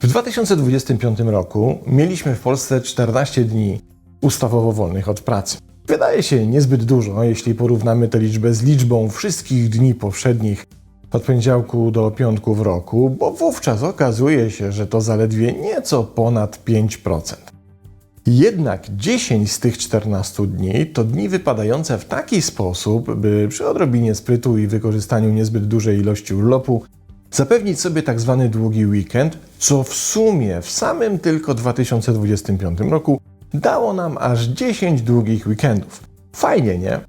W 2025 roku mieliśmy w Polsce 14 dni ustawowo wolnych od pracy. Wydaje się niezbyt dużo, jeśli porównamy tę liczbę z liczbą wszystkich dni powszednich od poniedziałku do piątku w roku, bo wówczas okazuje się, że to zaledwie nieco ponad 5%. Jednak 10 z tych 14 dni to dni wypadające w taki sposób, by przy odrobinie sprytu i wykorzystaniu niezbyt dużej ilości urlopu zapewnić sobie tak zwany długi weekend, co w sumie w samym tylko 2025 roku dało nam aż 10 długich weekendów. Fajnie, nie?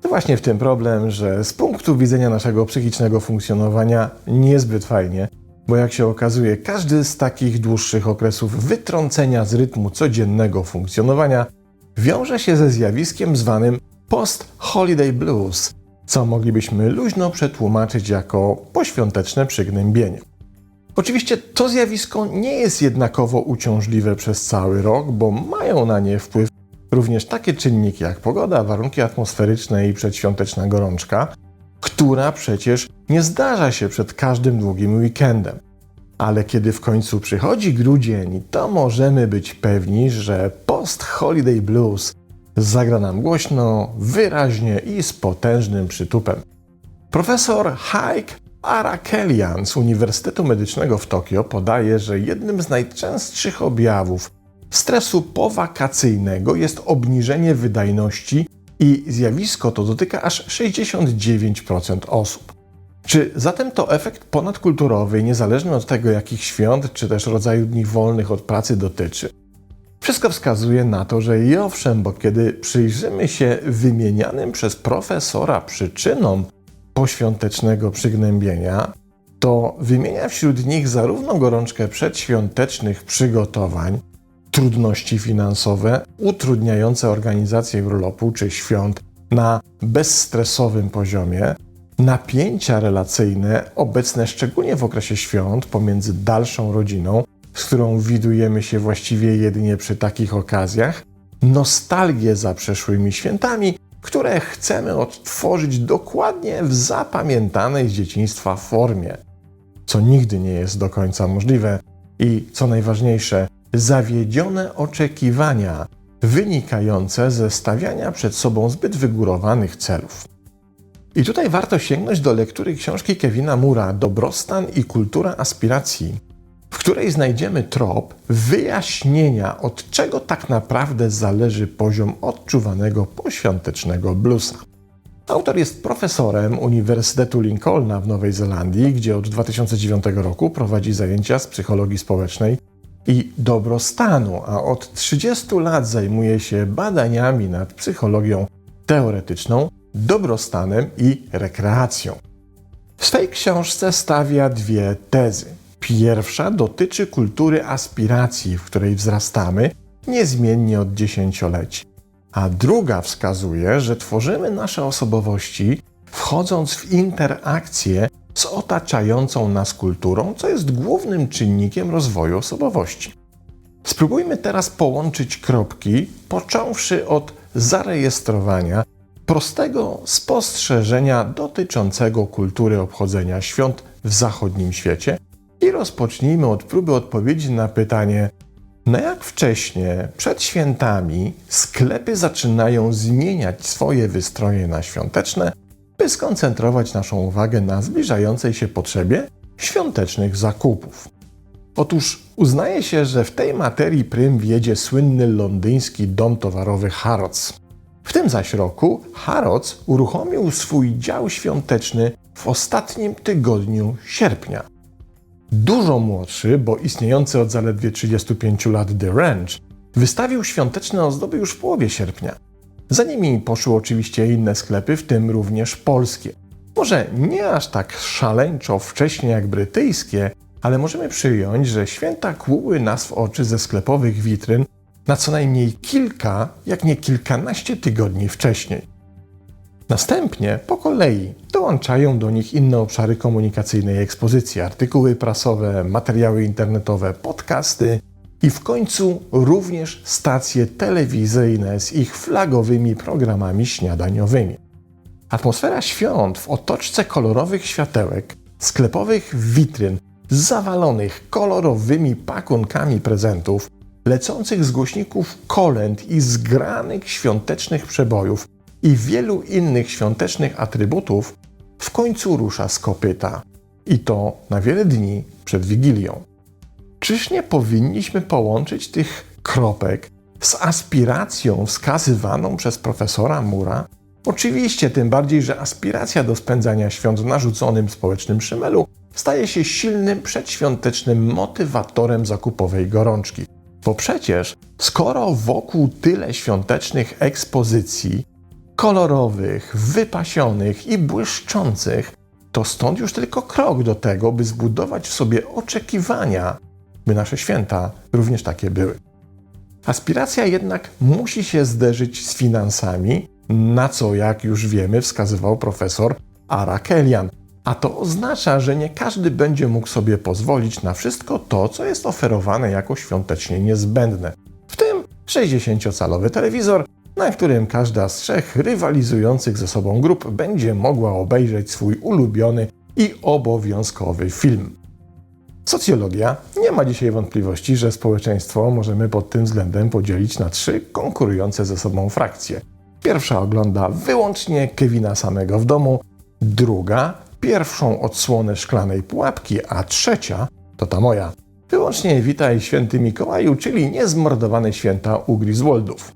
To właśnie w tym problem, że z punktu widzenia naszego psychicznego funkcjonowania niezbyt fajnie, bo jak się okazuje, każdy z takich dłuższych okresów wytrącenia z rytmu codziennego funkcjonowania wiąże się ze zjawiskiem zwanym post-holiday blues, co moglibyśmy luźno przetłumaczyć jako poświąteczne przygnębienie. Oczywiście to zjawisko nie jest jednakowo uciążliwe przez cały rok, bo mają na nie wpływ również takie czynniki jak pogoda, warunki atmosferyczne i przedświąteczna gorączka, która przecież nie zdarza się przed każdym długim weekendem. Ale kiedy w końcu przychodzi grudzień, to możemy być pewni, że post-holiday blues zagra nam głośno, wyraźnie i z potężnym przytupem. Profesor Haik Arakelian z Uniwersytetu Medycznego w Tokio podaje, że jednym z najczęstszych objawów stresu powakacyjnego jest obniżenie wydajności i zjawisko to dotyka aż 69% osób. Czy zatem to efekt ponadkulturowy, niezależny od tego, jakich świąt czy też rodzaju dni wolnych od pracy dotyczy? Wszystko wskazuje na to, że i owszem, bo kiedy przyjrzymy się wymienianym przez profesora przyczynom poświątecznego przygnębienia, to wymienia wśród nich zarówno gorączkę przedświątecznych przygotowań, trudności finansowe utrudniające organizację urlopu czy świąt na bezstresowym poziomie, napięcia relacyjne obecne szczególnie w okresie świąt pomiędzy dalszą rodziną, z którą widujemy się właściwie jedynie przy takich okazjach, nostalgię za przeszłymi świętami, które chcemy odtworzyć dokładnie w zapamiętanej z dzieciństwa formie, co nigdy nie jest do końca możliwe i co najważniejsze, zawiedzione oczekiwania wynikające ze stawiania przed sobą zbyt wygórowanych celów. I tutaj warto sięgnąć do lektury książki Kevina Mura Dobrostan i kultura aspiracji, w której znajdziemy trop wyjaśnienia, od czego tak naprawdę zależy poziom odczuwanego poświątecznego bluesa. Autor jest profesorem Uniwersytetu Lincolna w Nowej Zelandii, gdzie od 2009 roku prowadzi zajęcia z psychologii społecznej i dobrostanu, a od 30 lat zajmuje się badaniami nad psychologią teoretyczną, dobrostanem i rekreacją. W swej książce stawia dwie tezy. Pierwsza dotyczy kultury aspiracji, w której wzrastamy niezmiennie od dziesięcioleci. A druga wskazuje, że tworzymy nasze osobowości wchodząc w interakcję z otaczającą nas kulturą, co jest głównym czynnikiem rozwoju osobowości. Spróbujmy teraz połączyć kropki, począwszy od zarejestrowania prostego spostrzeżenia dotyczącego kultury obchodzenia świąt w zachodnim świecie i rozpocznijmy od próby odpowiedzi na pytanie, na jak wcześnie, przed świętami, sklepy zaczynają zmieniać swoje wystroje na świąteczne, by skoncentrować naszą uwagę na zbliżającej się potrzebie świątecznych zakupów. Otóż uznaje się, że w tej materii prym wiedzie słynny londyński dom towarowy Harrods. W tym zaś roku Harrods uruchomił swój dział świąteczny w ostatnim tygodniu sierpnia. Dużo młodszy, bo istniejący od zaledwie 35 lat The Ranch, wystawił świąteczne ozdoby już w połowie sierpnia. Za nimi poszły oczywiście inne sklepy, w tym również polskie. Może nie aż tak szaleńczo wcześnie jak brytyjskie, ale możemy przyjąć, że święta kłuły nas w oczy ze sklepowych witryn na co najmniej kilka, jak nie kilkanaście tygodni wcześniej. Następnie po kolei dołączają do nich inne obszary komunikacyjnej ekspozycji, artykuły prasowe, materiały internetowe, podcasty, i w końcu również stacje telewizyjne z ich flagowymi programami śniadaniowymi. Atmosfera świąt w otoczce kolorowych światełek, sklepowych witryn, zawalonych kolorowymi pakunkami prezentów, lecących z głośników kolęd i zgranych świątecznych przebojów i wielu innych świątecznych atrybutów, w końcu rusza z kopyta. I to na wiele dni przed Wigilią. Czyż nie powinniśmy połączyć tych kropek z aspiracją wskazywaną przez profesora Mura? Oczywiście, tym bardziej, że aspiracja do spędzania świąt w narzuconym społecznym szymelu staje się silnym przedświątecznym motywatorem zakupowej gorączki. Bo przecież, skoro wokół tyle świątecznych ekspozycji, kolorowych, wypasionych i błyszczących, to stąd już tylko krok do tego, by zbudować w sobie oczekiwania, by nasze święta również takie były. Aspiracja jednak musi się zderzyć z finansami, na co, jak już wiemy, wskazywał profesor Arakelian. A to oznacza, że nie każdy będzie mógł sobie pozwolić na wszystko to, co jest oferowane jako świątecznie niezbędne. W tym 60-calowy telewizor, na którym każda z trzech rywalizujących ze sobą grup będzie mogła obejrzeć swój ulubiony i obowiązkowy film. Socjologia nie ma dzisiaj wątpliwości, że społeczeństwo możemy pod tym względem podzielić na trzy konkurujące ze sobą frakcje. Pierwsza ogląda wyłącznie Kevina samego w domu, druga pierwszą odsłonę szklanej pułapki, a trzecia to ta moja. Wyłącznie witaj święty Mikołaju, czyli niezmordowane święta u Griswoldów.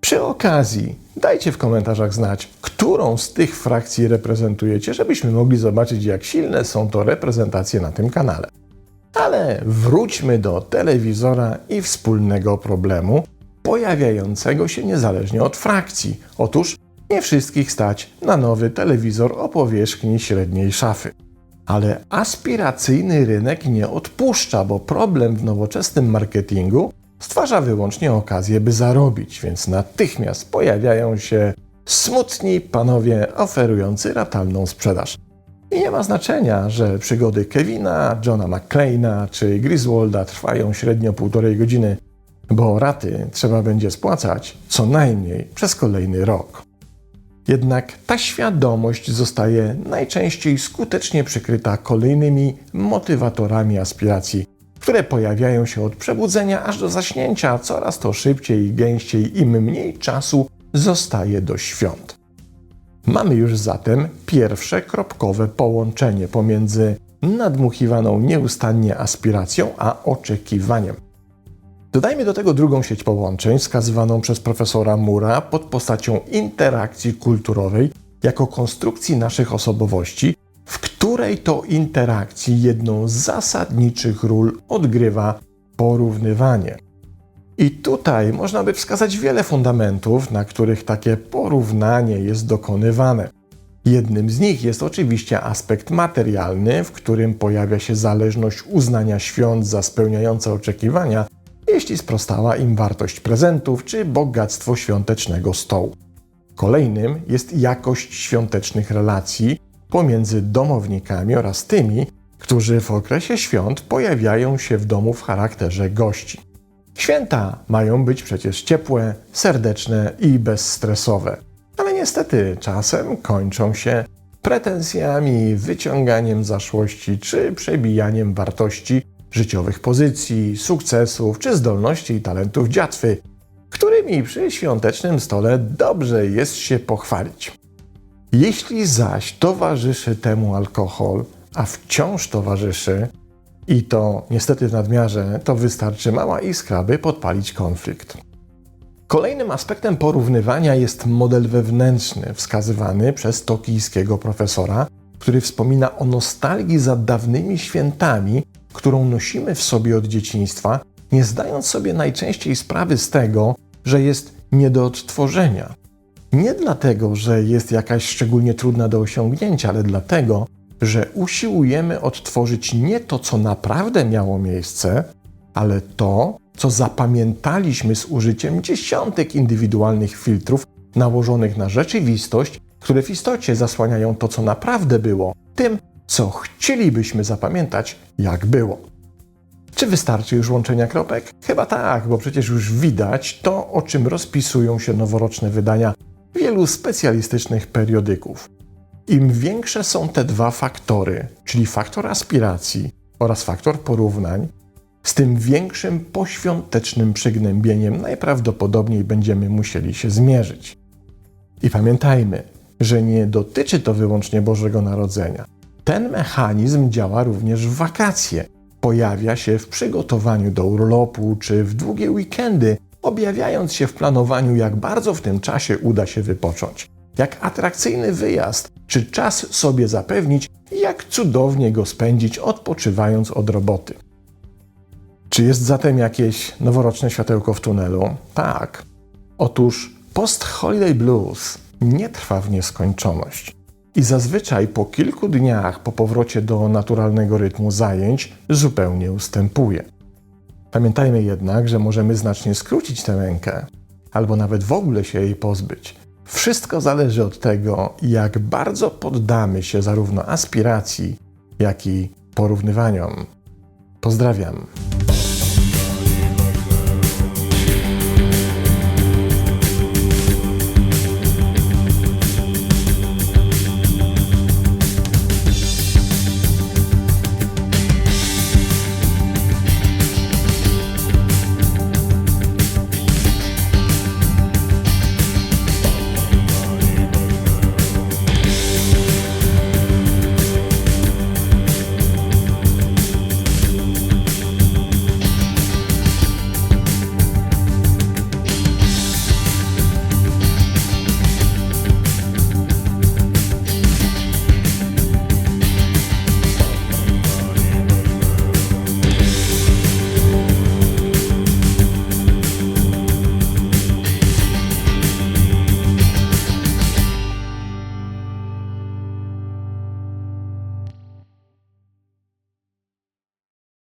Przy okazji, dajcie w komentarzach znać, którą z tych frakcji reprezentujecie, żebyśmy mogli zobaczyć, jak silne są to reprezentacje na tym kanale. Ale wróćmy do telewizora i wspólnego problemu, pojawiającego się niezależnie od frakcji. Otóż nie wszystkich stać na nowy telewizor o powierzchni średniej szafy. Ale aspiracyjny rynek nie odpuszcza, bo problem w nowoczesnym marketingu stwarza wyłącznie okazję, by zarobić, więc natychmiast pojawiają się smutni panowie oferujący ratalną sprzedaż. I nie ma znaczenia, że przygody Kevina, Johna McClaina czy Griswolda trwają średnio półtorej godziny, bo raty trzeba będzie spłacać co najmniej przez kolejny rok. Jednak ta świadomość zostaje najczęściej skutecznie przykryta kolejnymi motywatorami aspiracji, które pojawiają się od przebudzenia aż do zaśnięcia coraz to szybciej i gęściej, im mniej czasu zostaje do świąt. Mamy już zatem pierwsze kropkowe połączenie pomiędzy nadmuchiwaną nieustannie aspiracją a oczekiwaniem. Dodajmy do tego drugą sieć połączeń, wskazywaną przez profesora Mura pod postacią interakcji kulturowej jako konstrukcji naszych osobowości, w której to interakcji jedną z zasadniczych ról odgrywa porównywanie. I tutaj można by wskazać wiele fundamentów, na których takie porównanie jest dokonywane. Jednym z nich jest oczywiście aspekt materialny, w którym pojawia się zależność uznania świąt za spełniające oczekiwania, jeśli sprostała im wartość prezentów czy bogactwo świątecznego stołu. Kolejnym jest jakość świątecznych relacji pomiędzy domownikami oraz tymi, którzy w okresie świąt pojawiają się w domu w charakterze gości. Święta mają być przecież ciepłe, serdeczne i bezstresowe, ale niestety czasem kończą się pretensjami, wyciąganiem zaszłości czy przebijaniem wartości życiowych pozycji, sukcesów czy zdolności i talentów dziatwy, którymi przy świątecznym stole dobrze jest się pochwalić. Jeśli zaś towarzyszy temu alkohol, a wciąż towarzyszy, i to niestety w nadmiarze, to wystarczy mała iskra, by podpalić konflikt. Kolejnym aspektem porównywania jest model wewnętrzny, wskazywany przez tokijskiego profesora, który wspomina o nostalgii za dawnymi świętami, którą nosimy w sobie od dzieciństwa, nie zdając sobie najczęściej sprawy z tego, że jest nie do odtworzenia. Nie dlatego, że jest jakaś szczególnie trudna do osiągnięcia, ale dlatego, że usiłujemy odtworzyć nie to, co naprawdę miało miejsce, ale to, co zapamiętaliśmy z użyciem dziesiątek indywidualnych filtrów nałożonych na rzeczywistość, które w istocie zasłaniają to, co naprawdę było, tym, co chcielibyśmy zapamiętać, jak było. Czy wystarczy już łączenia kropek? Chyba tak, bo przecież już widać to, o czym rozpisują się noworoczne wydania wielu specjalistycznych periodyków. Im większe są te dwa faktory, czyli faktor aspiracji oraz faktor porównań, z tym większym poświątecznym przygnębieniem najprawdopodobniej będziemy musieli się zmierzyć. I pamiętajmy, że nie dotyczy to wyłącznie Bożego Narodzenia. Ten mechanizm działa również w wakacje. Pojawia się w przygotowaniu do urlopu czy w długie weekendy, objawiając się w planowaniu, jak bardzo w tym czasie uda się wypocząć. Jak atrakcyjny wyjazd, czy czas sobie zapewnić, jak cudownie go spędzić, odpoczywając od roboty. Czy jest zatem jakieś noworoczne światełko w tunelu? Tak. Otóż post-holiday blues nie trwa w nieskończoność. I zazwyczaj po kilku dniach po powrocie do naturalnego rytmu zajęć zupełnie ustępuje. Pamiętajmy jednak, że możemy znacznie skrócić tę rękę, albo nawet w ogóle się jej pozbyć. Wszystko zależy od tego, jak bardzo poddamy się zarówno aspiracji, jak i porównywaniom. Pozdrawiam.